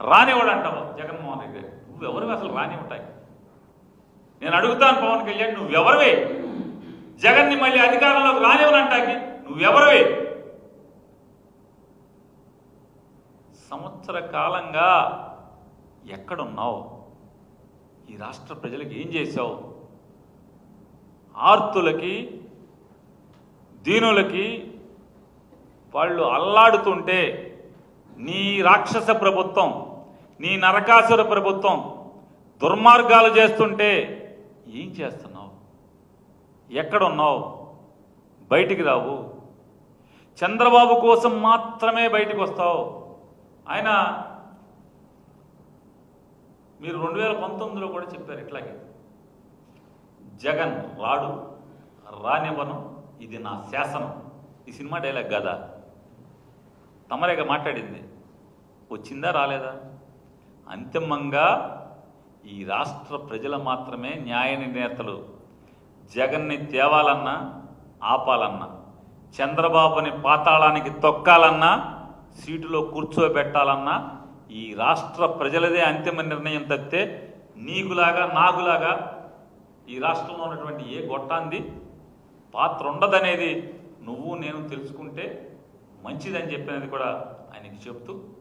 రానివాడు అంటావు జగన్మోహన్ రెడ్డి గారు. నువ్వెవరివి? అసలు రానివ్వటాయి ఉంటాయి నేను అడుగుతాను పవన్ కళ్యాణ్ నువ్వెవరివే? జగన్ని మళ్ళీ అధికారంలోకి రానివ్వనంటాకి నువ్వెవరివే? సంవత్సర కాలంగా ఎక్కడున్నావు? ఈ రాష్ట్ర ప్రజలకు ఏం చేశావు? ఆర్తులకి దీనులకి వాళ్ళు అల్లాడుతుంటే నీ రాక్షస ప్రభుత్వం నీ నరకాసుర ప్రభుత్వం దుర్మార్గాలు చేస్తుంటే ఏం చేస్తున్నావు? ఎక్కడున్నావు? బయటికి రావు. చంద్రబాబు కోసం మాత్రమే బయటకు వస్తావు. ఆయన మీరు రెండు వేల పంతొమ్మిదిలో కూడా చెప్పారు ఇట్లాగే. జగన్ రాడు రానివ్వను ఇది నా శాసనం. ఈ సినిమా డైలాగ్ కదా? తమరేగా మాట్లాడింది? వచ్చిందా రాలేదా? అంతిమంగా ఈ రాష్ట్ర ప్రజలు మాత్రమే న్యాయ నిర్ణేతలు. జగన్ని తేవాలన్నా ఆపాలన్నా చంద్రబాబుని పాతాళానికి తొక్కాలన్నా సీటులో కూర్చోబెట్టాలన్నా ఈ రాష్ట్ర ప్రజలదే అంతిమ నిర్ణయం తప్పితే నీకులాగా నాకులాగా ఈ రాష్ట్రంలో ఉన్నటువంటి ఏ గొట్టాంది? పాత్ర ఉండదనేది నువ్వు నేను తెలుసుకుంటే మంచిదని చెప్పినది కూడా ఆయనకి చెప్తూ